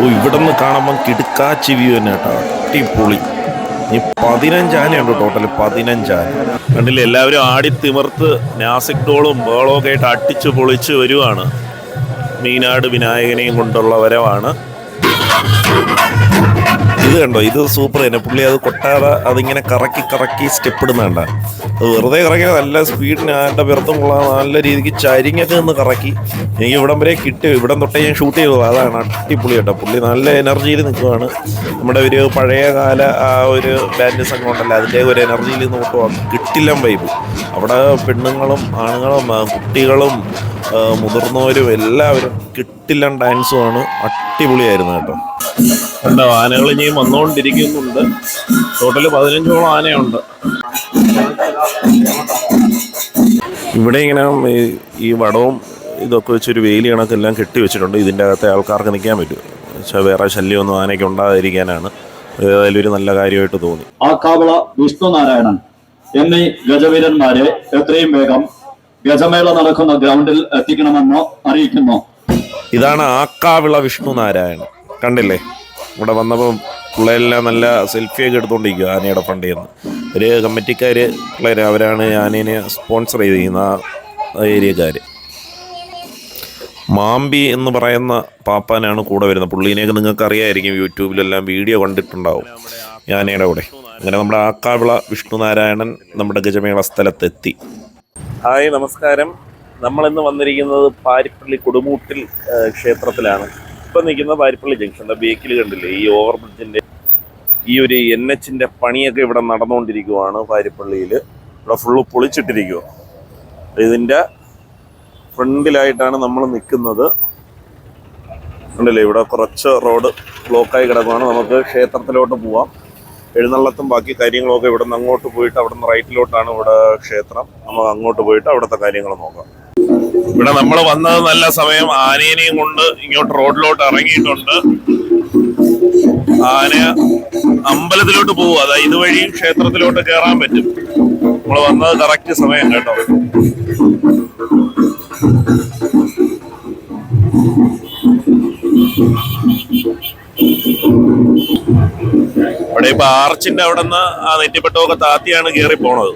ഓ ഇവിടെ നിന്ന് കാണുമ്പം കിടുക്കാച്ചി വ്യൂ തന്നെ കേട്ടോ. അടിപൊളി. ഇനി പതിനഞ്ചാനുണ്ട് ടോട്ടൽ പതിനഞ്ച് കണ്ടില്ല എല്ലാവരും ആടി തിമിർത്ത് നാസിക് ഡോളും ബേളവും ഒക്കെ ആയിട്ട് അടിച്ച് പൊളിച്ച് വരുവാണ്. മീനാട് വിനായകനെയും കൊണ്ടുള്ള വരവാണ്. ഇത് കണ്ടോ? ഇത് സൂപ്പർ തന്നെ. പുള്ളി അത് കൊട്ടാതെ അതിങ്ങനെ കറക്കി കറക്കി സ്റ്റെപ്പ് ഇടുന്നുണ്ട അത് വെറുതെ കറക്കി നല്ല സ്പീഡിന് ആരുടെ കൊള്ളാം. നല്ല രീതിക്ക് ചരിങ്ങൊക്കെ നിന്ന് കറക്കി. എനിക്ക് ഇവിടം വരെ കിട്ടി. ഇവിടം തൊട്ടേ ഞാൻ ഷൂട്ട് ചെയ്തു അതാണ് അടിപൊളി കേട്ടോ. പുള്ളി നല്ല എനർജിയിൽ നിൽക്കുകയാണ് നമ്മുടെ ഒരു പഴയ കാല ആ ഒരു ബാൻഡ് സംഘം ഉണ്ടല്ലോ അതിന്റെ ഒരു എനർജിയിൽ നോക്കുവാണ് കിട്ടില്ല വൈബ് അവിടെ പെണ്ണുങ്ങളും ആണുങ്ങളും കുട്ടികളും മുതിർന്നവരും എല്ലാവരും കിട്ടില്ല ഡാൻസുമാണ് അടിപൊളിയായിരുന്നു കേട്ടോ. കണ്ടോ ആനകൾ ഇനിയും വന്നുകൊണ്ടിരിക്കുന്നുണ്ട്. ടോട്ടൽ പതിനഞ്ചോളം ആനയുണ്ട്. ഇവിടെ ഇങ്ങനെ ഈ- വടവും ഇതൊക്കെ വെച്ചൊരു വേലി കണക്കെല്ലാം കെട്ടി വെച്ചിട്ടുണ്ട്. ഇതിന്റെ അകത്തെ ആൾക്കാർക്ക് നിൽക്കാൻ പറ്റും. പക്ഷേ വേറെ ശല്യമൊന്നും ആനയ്ക്ക് ഉണ്ടാകാതിരിക്കാനാണ്. ഏതായാലും ഒരു നല്ല കാര്യമായിട്ട് തോന്നി. ആ കാവള വിഷ്ണു വിഷ്ണുനാരായണൻ എന്നീ ഗജവീരന്മാരെ എത്രയും വേഗം ഗജമേള നടക്കുന്ന ഗ്രൗണ്ടിൽ എത്തിക്കണമെന്നോ അറിയിക്കുന്നു? ഇതാണ് ആക്കാവിള വിഷ്ണു നാരായണൻ. കണ്ടില്ലേ? ഇവിടെ വന്നപ്പോൾ പിള്ളേരെല്ലാം നല്ല സെൽഫിയൊക്കെ എടുത്തുകൊണ്ടിരിക്കുക ആനയുടെ ഫണ്ടിൽ നിന്ന് ഒരു കമ്മിറ്റിക്കാർ പിള്ളേർ അവരാണ് ആനേനെ സ്പോൺസർ ചെയ്തിരിക്കുന്ന ആ ഏരിയക്കാർ മാമ്പി എന്ന് പറയുന്ന പാപ്പാനാണ് കൂടെ വരുന്നത്. പുള്ളീനെയൊക്കെ നിങ്ങൾക്ക് അറിയായിരിക്കും യൂട്യൂബിലെല്ലാം വീഡിയോ കണ്ടിട്ടുണ്ടാവും ആനയുടെ കൂടെ. അങ്ങനെ നമ്മുടെ ആക്കാവിള വിഷ്ണുനാരായണൻ നമ്മുടെ ഗജമേള സ്ഥലത്തെത്തി. ഹായ് നമസ്കാരം. നമ്മളിന്ന് വന്നിരിക്കുന്നത് പാരിപ്പള്ളി കൊടുമൂട്ടിൽ ക്ഷേത്രത്തിലാണ്. ഇപ്പം നിൽക്കുന്ന പാരിപ്പള്ളി ജംഗ്ഷന്റെ ബേക്കിൽ കണ്ടില്ലേ? ഈ ഓവർ ബ്രിഡ്ജിന്റെ ഈ ഒരു എൻ എച്ചിന്റെ പണിയൊക്കെ ഇവിടെ നടന്നുകൊണ്ടിരിക്കുവാണ് പാരിപ്പള്ളിയിൽ ഇവിടെ ഫുള്ള് പൊളിച്ചിട്ടിരിക്കുക ഇതിന്റെ ഫ്രണ്ടിലായിട്ടാണ് നമ്മൾ നിൽക്കുന്നത്. കണ്ടില്ലേ? ഇവിടെ കുറച്ച് റോഡ് ബ്ലോക്കായി കിടക്കുവാണ്. നമുക്ക് ക്ഷേത്രത്തിലോട്ട് പോവാം. എഴുന്നള്ളത്തും ബാക്കി കാര്യങ്ങളൊക്കെ ഇവിടെ നിന്ന് അങ്ങോട്ട് പോയിട്ട് അവിടെ നിന്ന് റൈറ്റിലോട്ടാണ് ഇവിടെ ക്ഷേത്രം. നമുക്ക് അങ്ങോട്ട് പോയിട്ട് അവിടുത്തെ കാര്യങ്ങൾ നോക്കാം. ഇവിടെ നമ്മൾ വന്നത് നല്ല സമയം ആനേനെയും കൊണ്ട് ഇങ്ങോട്ട് റോഡിലോട്ട് ഇറങ്ങിയിട്ടുണ്ട്. ആന അമ്പലത്തിലോട്ട് പോകും അതാ ഇതുവഴി ക്ഷേത്രത്തിലോട്ട് കയറാൻ പറ്റും. നമ്മൾ വന്നത് കറക്റ്റ് സമയം കേട്ടോ. ഇപ്പൊ ആർച്ചിന്റെ അവിടെ നിന്ന് ആ നെറ്റിപ്പട്ടമൊക്കെ താത്തിയാണ് കയറി പോണത്.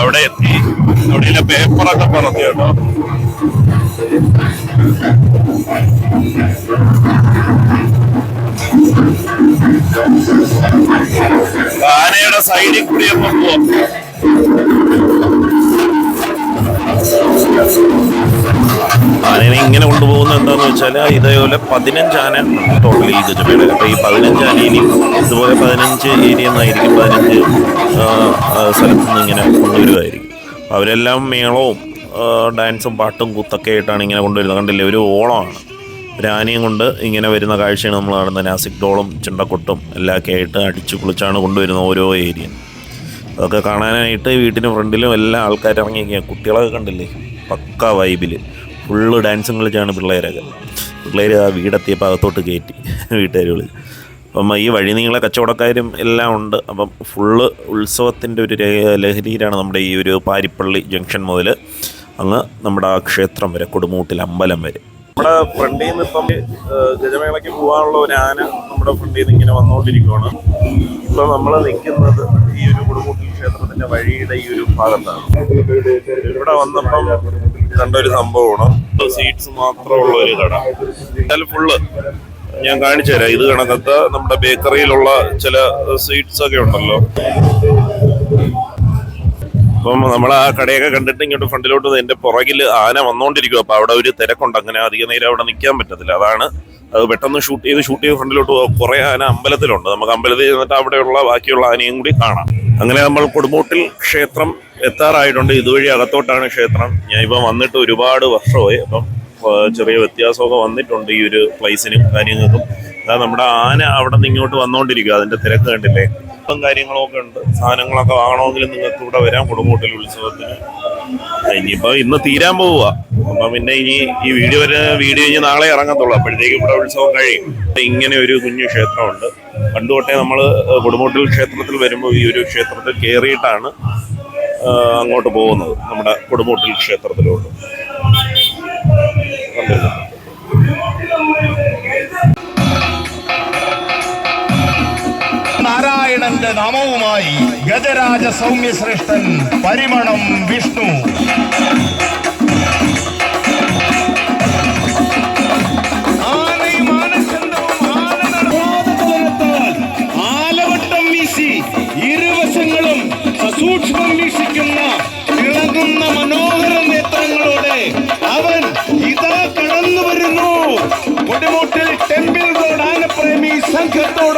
അവിടെ എത്തി. അവിടെ പേപ്പറൊക്കെ പറഞ്ഞു കേട്ടോ. ആനയുടെ സൈഡിൽ കൂടിയപ്പോ ആനനെ ഇങ്ങനെ കൊണ്ടുപോകുന്നത് എന്താന്ന് വെച്ചാൽ ഇതേപോലെ പതിനഞ്ച് ആന ടോട്ടൽ ഈ ഗജമേള അപ്പോൾ ഈ പതിനഞ്ച് ഇനി ഇതുപോലെ പതിനഞ്ച് ഏരിയ നിന്നായിരിക്കും പതിനഞ്ച് സ്ഥലത്ത് നിന്ന് ഇങ്ങനെ കൊണ്ടുവരുമായിരിക്കും അവരെല്ലാം മേളവും ഡാൻസും പാട്ടും കുത്തൊക്കെ ആയിട്ടാണ് ഇങ്ങനെ കൊണ്ടുവരുന്നത്. കണ്ടില്ലേ? ഒരു ഓളമാണ്. രാനിയും കൊണ്ട് ഇങ്ങനെ വരുന്ന കാഴ്ചയാണ് നമ്മൾ കാണുന്നത്. നാസിക് ഡോളും ചിണ്ടക്കൊട്ടും എല്ലാമൊക്കെ ആയിട്ട് അടിച്ചു കുളിച്ചാണ് കൊണ്ടുവരുന്നത് ഓരോ ഏരിയ അതൊക്കെ കാണാനായിട്ട് വീട്ടിന് ഫ്രണ്ടിലും എല്ലാ ആൾക്കാരും ഇറങ്ങിയിരിക്കുക കുട്ടികളൊക്കെ കണ്ടില്ലേ? പക്ക വൈബിൽ ഫുള്ള് ഡാൻസും കളിച്ചാണ് പിള്ളേരൊക്കെ. പിള്ളേർ ആ വീടെത്തിയപ്പോൾ അകത്തോട്ട് കയറ്റി വീട്ടുകാർ വിളിച്ച് അപ്പം ഈ വഴി നീളെ കച്ചവടക്കാരും എല്ലാം ഉണ്ട്. അപ്പം ഫുള്ള് ഉത്സവത്തിന്റെ ഒരു ലഹരിയിലാണ് നമ്മുടെ ഈ ഒരു പാരിപ്പള്ളി ജംഗ്ഷൻ മുതൽ അങ്ങ് നമ്മുടെ ആ ക്ഷേത്രം വരെ കൊടുമൂട്ടിൽ അമ്പലം വരെ. നമ്മുടെ ഫ്രണ്ടിൽ നിന്ന് ഇപ്പം ഗജമേളയ്ക്ക് പോകാനുള്ള ഒരു ആന നമ്മുടെ ഫ്രണ്ടിൽ നിന്ന് ഇങ്ങനെ വന്നുകൊണ്ടിരിക്കുകയാണ് ഇപ്പൊ നമ്മൾ നിൽക്കുന്നത് ഈ ഒരു കൊടുമൂട്ടിൽ ക്ഷേത്രത്തിന്റെ വഴിയുടെ ഈ ഒരു ഭാഗത്താണ്. ഇവിടെ വന്നപ്പം കണ്ട ഒരു സംഭവമാണ്. സീറ്റ്സ് മാത്രമുള്ള ഒരു കട എന്നാൽ ഫുള്ള് ഞാൻ കാണിച്ചു തരാം. ഇത് കണക്കത്ത് നമ്മുടെ ബേക്കറിയിലുള്ള ചില സ്വീറ്റ്സ് ഒക്കെ ഉണ്ടല്ലോ. അപ്പം നമ്മൾ ആ കടയൊക്കെ കണ്ടിട്ട് ഇങ്ങോട്ട് ഫ്രണ്ടിലോട്ട് എന്റെ പുറകിൽ ആന വന്നോണ്ടിരിക്കും അപ്പൊ അവിടെ ഒരു തിരക്കുണ്ട്. അങ്ങനെ അധിക നേരം അവിടെ നിൽക്കാൻ പറ്റത്തില്ല. അതാണ് അത് പെട്ടെന്ന് ഷൂട്ട് ചെയ്ത് ഷൂട്ട് ചെയ്ത് ഫ്രണ്ടിലോട്ട് കുറെ ആന അമ്പലത്തിലുണ്ട്. നമുക്ക് അമ്പലത്തിൽ ചെന്നിട്ട് അവിടെയുള്ള ബാക്കിയുള്ള ആനയും കൂടി കാണാം. അങ്ങനെ നമ്മൾ കൊടുമൂട്ടിൽ ക്ഷേത്രം എത്താറായിട്ടുണ്ട്. ഇതുവഴി അകത്തോട്ടാണ് ക്ഷേത്രം. ഞാൻ ഇപ്പം വന്നിട്ട് ഒരുപാട് വർഷമായി. അപ്പം ചെറിയ വ്യത്യാസമൊക്കെ വന്നിട്ടുണ്ട് ഈ ഒരു പ്ലേസിനും കാര്യങ്ങൾക്കും. അതായത് നമ്മുടെ ആന അവിടെ നിന്ന് ഇങ്ങോട്ട് വന്നുകൊണ്ടിരിക്കുക അതിന്റെ തിരക്ക് കണ്ടില്ലേ? ഇപ്പം കാര്യങ്ങളൊക്കെ ഉണ്ട്. സാധനങ്ങളൊക്കെ വാങ്ങണമെങ്കിൽ നിങ്ങൾക്ക് ഇവിടെ വരാം. കൊടുമൂട്ടിൽ ഉത്സവത്തിന്. ഇനിയിപ്പോ ഇന്ന് തീരാൻ പോവുക അപ്പം പിന്നെ ഇനി ഈ വീഡിയോ വരെ വീഡിയോ ഇനി നാളെ ഇറങ്ങത്തുള്ളൂ. അപ്പോഴത്തേക്കും ഇവിടെ ഉത്സവം കഴിയും. ഇങ്ങനെ ഒരു കുഞ്ഞു ക്ഷേത്രമുണ്ട്. പണ്ട് തൊട്ടേ നമ്മൾ കൊടുമൂട്ടിൽ ക്ഷേത്രത്തിൽ വരുമ്പോൾ ഈ ഒരു ക്ഷേത്രത്തിൽ കയറിയിട്ടാണ് അങ്ങോട്ട് പോകുന്നത് നമ്മുടെ കൊടുമൂട്ടിൽ ക്ഷേത്രത്തിലോട്ട്? നാരായണന്റെ നാമവുമായി ഗജരാജ സൗമ്യശ്രേഷ്ഠൻ പരിമണം വിഷ്ണു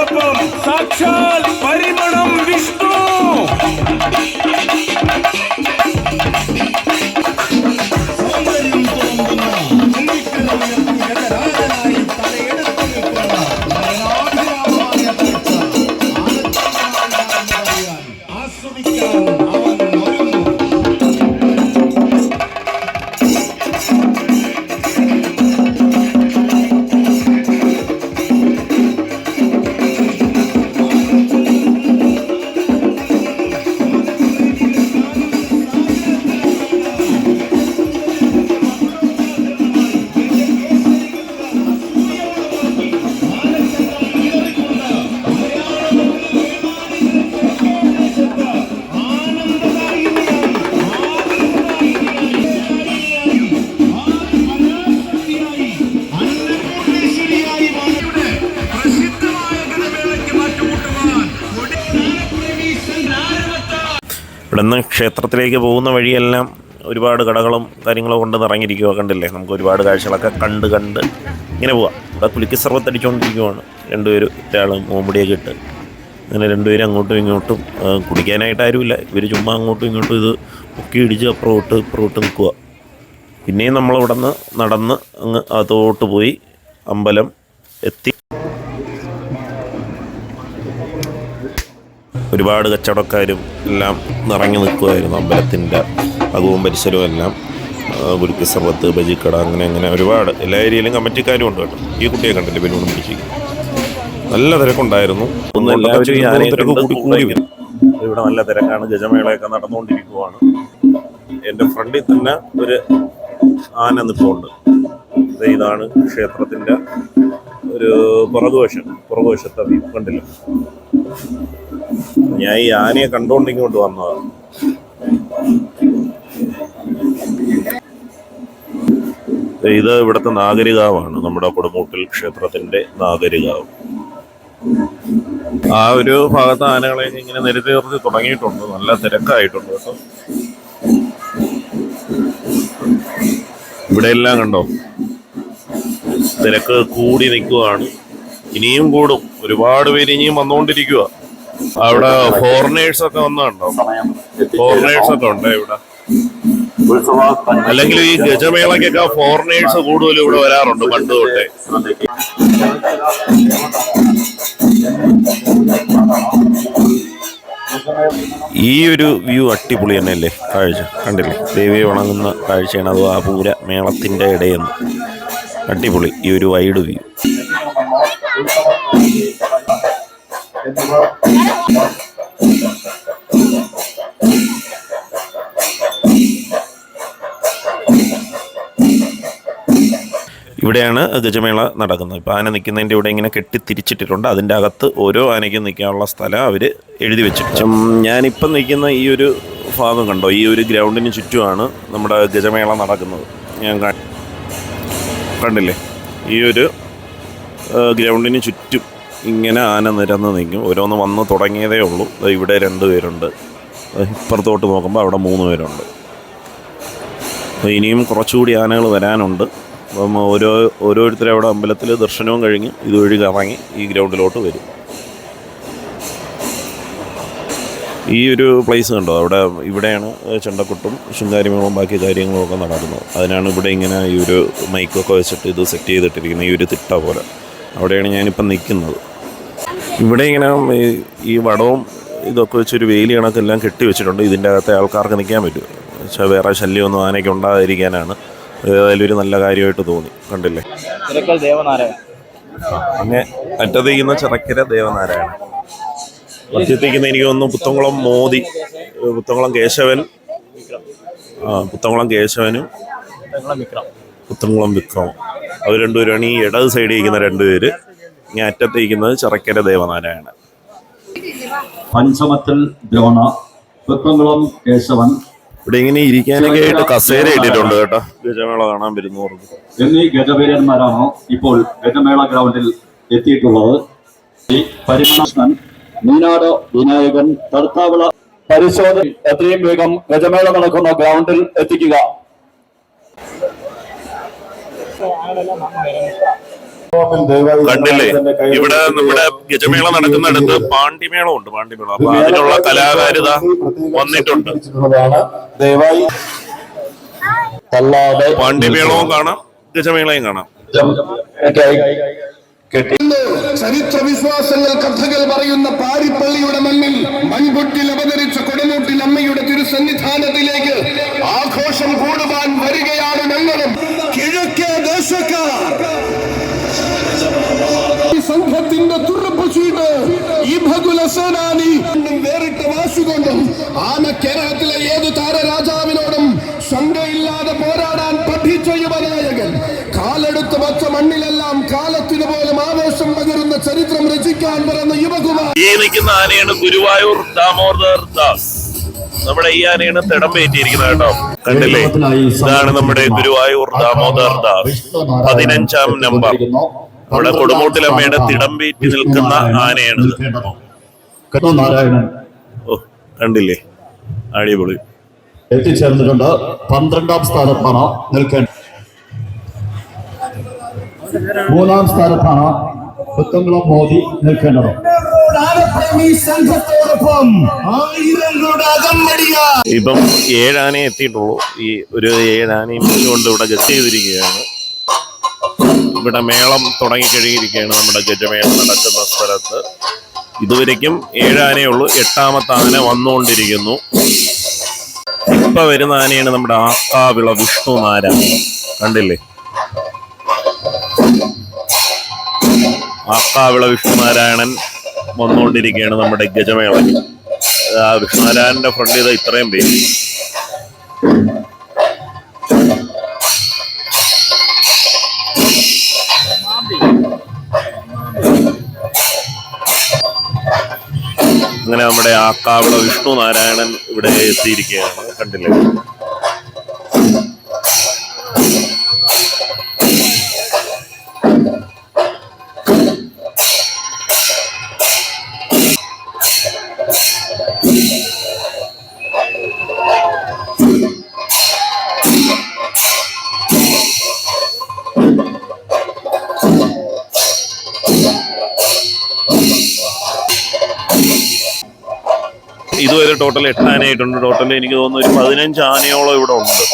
साक्षात परि ഇവിടെ നിന്ന് ക്ഷേത്രത്തിലേക്ക് പോകുന്ന വഴിയെല്ലാം ഒരുപാട് കടകളും കാര്യങ്ങളും കൊണ്ട് നിറങ്ങിയിരിക്കുക കണ്ടില്ലേ? നമുക്ക് ഒരുപാട് കാഴ്ചകളൊക്കെ കണ്ട് കണ്ട് ഇങ്ങനെ പോവാം. ഇവിടെ കുലുക്കി സർവത്തടിച്ചുകൊണ്ടിരിക്കുവാണ് രണ്ടുപേരും ഒരാളും മോമ്പടിയൊക്കെ ഇട്ട്. അങ്ങനെ രണ്ടുപേരും അങ്ങോട്ടും ഇങ്ങോട്ടും കുടിക്കാനായിട്ട് ആരുമില്ല. ഇവർ ചുമ്മാ അങ്ങോട്ടും ഇങ്ങോട്ടും ഇത് മുക്കി ഇടിച്ച് അപ്പുറോട്ട് ഇപ്പുറോട്ട് നിൽക്കുക പിന്നെയും നമ്മളിവിടെ നിന്ന് നടന്ന് അങ്ങ് അതോട്ട് പോയി അമ്പലം എത്തി. ഒരുപാട് കച്ചവടക്കാരും എല്ലാം നിറഞ്ഞു നിൽക്കുമായിരുന്നു അമ്പലത്തിന്റെ അകവും പരിസരവും എല്ലാം ഗുരുക്കി സർവത്ത് ബജിക്കട അങ്ങനെ അങ്ങനെ ഒരുപാട്. എല്ലാ ഏരിയയിലും കമ്മിറ്റിക്കാരും ഉണ്ട് കേട്ടോ. ഈ കുട്ടിയെ കണ്ടില്ലേ പിന്നോട് പിടിച്ചിരിക്കും നല്ല തിരക്കുണ്ടായിരുന്നു. തിരക്ക് കൂടി കൂടി ഇവിടെ നല്ല തിരക്കാണ്. ഗജമേളയൊക്കെ നടന്നുകൊണ്ടിരിക്കുവാണ്. എന്റെ ഫ്രണ്ടിൽ തന്നെ ഒരു ആന നിൽപ്പുണ്ട് ഇതാണ് ക്ഷേത്രത്തിന്റെ ഒരു പുറകുവശം. പുറകുവശത്തെ വ്യൂ കണ്ടില്ല? ഞാൻ ഈ ആനയെ കണ്ടുകൊണ്ട് ഇങ്ങോട്ട് വന്നതാണ് ഇത് ഇവിടുത്തെ നാഗരികാവാണ്. നമ്മുടെ കൊടുമൂട്ടിൽ ക്ഷേത്രത്തിന്റെ നാഗരികാവ്. ആ ഒരു ഭാഗത്ത് ആനകളെ ഇങ്ങനെ നിരത്തി നിർത്തി തുടങ്ങിയിട്ടുണ്ട്. നല്ല തിരക്കായിട്ടുണ്ട് കേട്ടോ. ഇവിടെ എല്ലാം കണ്ടോ? തിരക്ക് കൂടി നിൽക്കുകയാണ്. ഇനിയും കൂടും. ഒരുപാട് പേര് ഇനിയും വന്നുകൊണ്ടിരിക്കുക. അവിടെ ഫോറിനേഴ്സ് ഒക്കെ വന്നുണ്ടോ? ഫോറിനേഴ്സ് ഒക്കെ ഉണ്ടോ ഇവിടെ? അല്ലെങ്കിൽ ഈ ഗജമേളക്കൊക്കെ ഫോറിനേഴ്സ് കൂടുതലും ഇവിടെ വരാറുണ്ട് പണ്ട് തൊട്ടേ. ഈ ഒരു വ്യൂ അടിപൊളി തന്നെ അല്ലേ കാഴ്ച? കണ്ടില്ലേ? ദേവിയെ ഉണങ്ങുന്ന കാഴ്ചയാണ്. അത് ആ പൂര മേളത്തിന്റെ ഇടയെന്ന്. അടിപൊളി. ഈ ഒരു വൈഡ് വ്യൂ. ഇവിടെയാണ് ഗജമേള നടക്കുന്നത്. ഇപ്പോൾ ആന നിൽക്കുന്നതിന്റെ ഇവിടെ ഇങ്ങനെ കെട്ടി തിരിച്ചിട്ടിട്ടുണ്ട് അതിന്റെ അകത്ത് ഓരോ ആനയ്ക്കും നിൽക്കാനുള്ള സ്ഥലം അവർ എഴുതി വെച്ചിട്ടുണ്ട്. ഞാനിപ്പം നിൽക്കുന്ന ഈ ഒരു ഭാഗം കണ്ടോ? ഈ ഒരു ഗ്രൗണ്ടിന് ചുറ്റുമാണ് നമ്മുടെ ഗജമേള നടക്കുന്നത്. ഞാൻ കണ്ടില്ലേ? ഈ ഒരു ഗ്രൗണ്ടിന് ചുറ്റും ഇങ്ങനെ ആന നിരന്ന് നിൽക്കും. ഓരോന്ന് വന്ന് തുടങ്ങിയതേ ഉള്ളൂ. ഇവിടെ രണ്ട് പേരുണ്ട്. ഇപ്പുറത്തോട്ട് നോക്കുമ്പോൾ അവിടെ മൂന്ന് പേരുണ്ട്. അപ്പോൾ ഇനിയും കുറച്ചുകൂടി ആനകൾ വരാനുണ്ട്. അപ്പം ഓരോ ഓരോരുത്തരും അവിടെ അമ്പലത്തിൽ ദർശനവും കഴിഞ്ഞ് ഇതുവഴി കറങ്ങി ഈ ഗ്രൗണ്ടിലോട്ട് വരും. ഈ ഒരു പ്ലേസ് കണ്ടോ? അവിടെ ഇവിടെയാണ് ചെണ്ടക്കുട്ടും ശൃംഗാരിമേളവും ബാക്കി കാര്യങ്ങളും ഒക്കെ നടക്കുന്നത്. അതിനാണ് ഇവിടെ ഇങ്ങനെ ഈ ഒരു മൈക്കൊക്കെ വെച്ചിട്ട് ഇത് സെറ്റ് ചെയ്തിട്ടിരിക്കുന്നത്. ഈ ഒരു തിട്ട പോലെ. അവിടെയാണ് ഞാനിപ്പം നിൽക്കുന്നത്. ഇവിടെ ഇങ്ങനെ ഈ- ഈ വടവും ഇതൊക്കെ വെച്ചൊരു വേലി കണക്കെല്ലാം കെട്ടി വെച്ചിട്ടുണ്ട്. ഇതിന്റെ അകത്തെ ആൾക്കാർക്ക് നിൽക്കാൻ പറ്റും. പക്ഷേ വേറെ ശല്യമൊന്നും ആനയ്ക്ക് ഉണ്ടാകാതിരിക്കാനാണ്. ഏതായാലും ഒരു നല്ല കാര്യമായിട്ട് തോന്നി. കണ്ടില്ലേ? തിരക്കൽ ദേവനാരായണൻ. അങ്ങനെ അറ്റതിരിക്കുന്ന ചിറക്കര ദേവനാരായണ മധ്യത്തേക്കുന്ന എനിക്ക് ഒന്ന് പുത്തംകുളം മോദി പുത്തംകുളം കേശവൻ ആ പുത്തംകുളം കേശവനും പുത്തംകുളം വിക്രമം അവർ രണ്ടുപേരാണ് ഈ ഇടത് സൈഡിൽ ഇരിക്കുന്ന രണ്ടുപേര്. ഇങ്ങനെ അറ്റത്തിരിക്കുന്നത് ചിറക്കര ദേവനാരായണൻ. പഞ്ചമത്തിൽ ദ്രോണ പുത്തംകുളം കേശവൻ ഇവിടെ ഇങ്ങനെ ഇരിക്കാനൊക്കെ ആയിട്ട് കസേര ഇട്ടിട്ടുണ്ട് കേട്ടോ. ഗജമേള കാണാൻ വരുന്നു എന്നീ ഗജവീരന്മാരാണ് ഇപ്പോൾ ഗജമേള ഗ്രൗണ്ടിൽ എത്തിയിട്ടുള്ളത്. പരിമണൻ മീനാട് വിനായകൻ തർത്താവിള പരിശോധന എത്രയും വേഗം ഗജമേള നടക്കുന്ന ഗ്രൗണ്ടിൽ എത്തിക്കുക. കണ്ടില്ലേ? ഇവിടെ നമ്മുടെ ഗജമേള നടക്കുന്നിടത്ത് പാണ്ഡിമേളം ഉണ്ട് പാണ്ഡിമേളം അപ്പൊ അതിനുള്ള കലാകാരിത വന്നിട്ടുണ്ട്. പാണ്ടിമേളവും കാണാം ഗജമേളയും കാണാം. ചരിത്ര വിശ്വാസങ്ങൾ കഥകൾ പറയുന്ന പാരിപ്പള്ളിയുടെ മണ്ണിൽ മൺകുട്ടിൽ അവതരിച്ച കൊടുമൂട്ടിൽ അമ്മയുടെ തിരുസന്നിധാനത്തിലേക്ക് ആഘോഷം കൂടുവാൻ വരികയാണ് ഞങ്ങളും. കിഴക്കേ ദേശക്കാർ. സംഘത്തിന്റെ ചെയ്ത് ഈ ഭഗുല സേനാനി വേറിട്ട വാശുകൊണ്ടും ആന കേരളത്തിലെ ഏത് താരരാജാവിനോടും ശങ്കയില്ലാതെ പോരാടാൻ പഠിച്ച യുവനായകൻ. കാലെടുത്ത് വച്ച മണ്ണിലെല്ലാം കാലത്തിനു പോലും ആവേശം പകരുന്ന ചരിത്രം രചിക്കാൻ പറയുന്ന യുവകുമാർ ഈ നിൽക്കുന്ന ആനയാണ് ഗുരുവായൂർ ദാമോദർ ദാസ്. നമ്മുടെ ഈ ആനയാണ് തിടം പേറ്റിയിരിക്കുന്നത് കേട്ടോ. കണ്ടില്ലേ? ഇതാണ് നമ്മുടെ ഗുരുവായൂർ ദാമോദർ ദാസ്. പതിനഞ്ചാം നമ്പർ. നമ്മുടെ കൊടുമൂട്ടിലമ്മയുടെ തിടം പേറ്റി നിൽക്കുന്ന ആനയാണ് നാരായണൻ ഓ കണ്ടില്ലേ? അടിപൊളി. എത്തിച്ചേർന്നിട്ടുണ്ട്. പന്ത്രണ്ടാം സ്ഥാനത്താണ് നിൽക്കേണ്ടത്. മൂന്നാം സ്ഥാനത്താണ് പുത്തംകുളം മോദി നിൽക്കേണ്ടത്. ഇപ്പം ഏഴാനേ എത്തിയിട്ടുള്ളൂ. ഈ ഒരു ഏഴാനയും കൊണ്ട് ഇവിടെ ഗസ്റ്റ് ചെയ്തിരിക്കുകയാണ്. ഇവിടെ മേളം തുടങ്ങിക്കഴിഞ്ഞിരിക്കുകയാണ് നമ്മുടെ ഗജമേളം നടക്കുന്ന സ്ഥലത്ത്. ഇതുവരയ്ക്കും ഏഴാനേ ഉള്ളൂ. എട്ടാമത്തെ ആന വന്നുകൊണ്ടിരിക്കുന്നു. ഇപ്പൊ വരുന്ന ആനയാണ് നമ്മുടെ ആക്കാവിള വിഷ്ണു നാരായണ കണ്ടില്ലേ? ആക്കാവിള വിഷ്ണുനാരായണൻ വന്നുകൊണ്ടിരിക്കുകയാണ് നമ്മുടെ ഗജമേളയ്ക്ക് ആ വിഷ്ണുനാരായണന്റെ ഫ്രണ്ട് ചെയ്ത ഇത്രയും പേര്. അങ്ങനെ നമ്മുടെ ആക്കാവിള വിഷ്ണു നാരായണൻ ഇവിടെ എത്തിയിരിക്കുകയാണ്. കണ്ടില്ലേ? ടോട്ടൽ എട്ട് ആനയായിട്ടുണ്ട്. ടോട്ടൽ എനിക്ക് തോന്നുന്നു ഒരു പതിനഞ്ച് ആനയോളം ഇവിടെ ഉണ്ട്.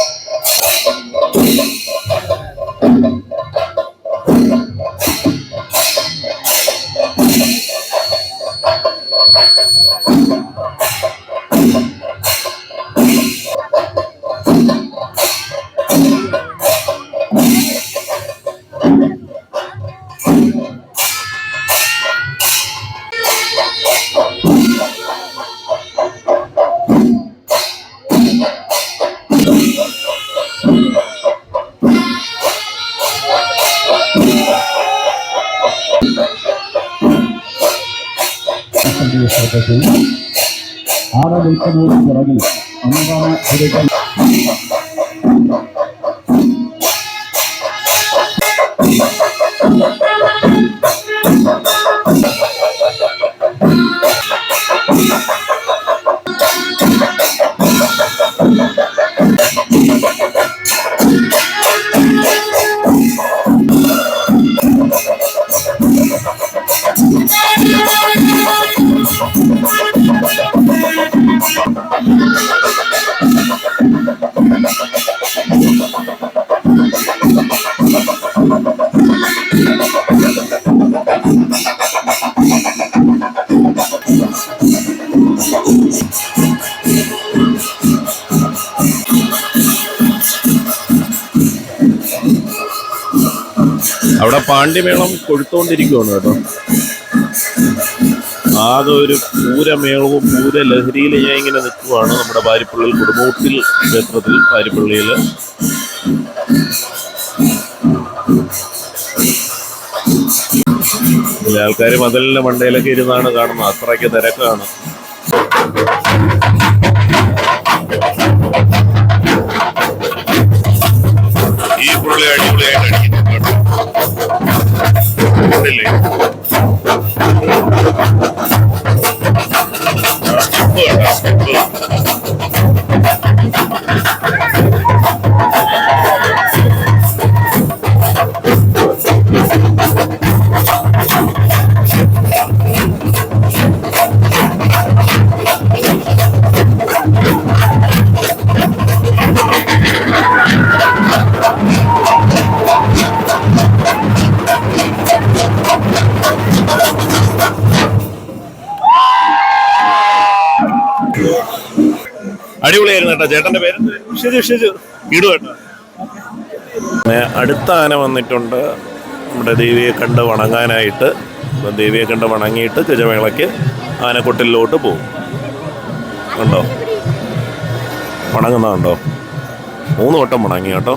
ആന നിൽക്കുന്നതിന് പിറകിൽ അന്നദാന വിതയ്ക്കാൻ അവിടെ പാണ്ഡ്യമേളം കൊഴുത്തുകൊണ്ടിരിക്കുവാണ് കേട്ടോ. ആകെ ഒരു പൂരമേളവും പൂര ലഹരിയിൽ ഞാൻ ഇങ്ങനെ നിൽക്കുവാണ് നമ്മുടെ പാരിപ്പള്ളിയിൽ കുടുംബൂട്ടിൽ ക്ഷേത്രത്തിൽ പാരിപ്പള്ളിയിൽ ആൾക്കാർ മതിലിന്റെ മണ്ടയിലൊക്കെ ഇരുന്നാണ് കാണുന്നത്. അത്രയ്ക്ക് തിരക്കാണ്. ഈ പുള്ളി അടിപൊളിയായിട്ട് കേട്ടോ. കണ്ടില്ലേ? ആ, സ്റ്റെപ്പ് കേട്ടോ, സ്റ്റെപ്പ്. അടിപൊളിയായിരുന്നു കേട്ടോ. ചേട്ടന്റെ പേര്? ഷിജു ഷിജു. ഇടു കേട്ടോ. അടുത്ത ആന വന്നിട്ടുണ്ട്. നമ്മുടെ ദേവിയെ കണ്ട് വണങ്ങാനായിട്ട്. അപ്പൊ ദേവിയെ കണ്ട് വണങ്ങിയിട്ട് ഗജമേളയ്ക്ക് ആനക്കൊട്ടിലോട്ട് പോകും. ഉണ്ടോ വണങ്ങുന്നതുണ്ടോ? മൂന്ന് വട്ടം വണങ്ങി കേട്ടോ.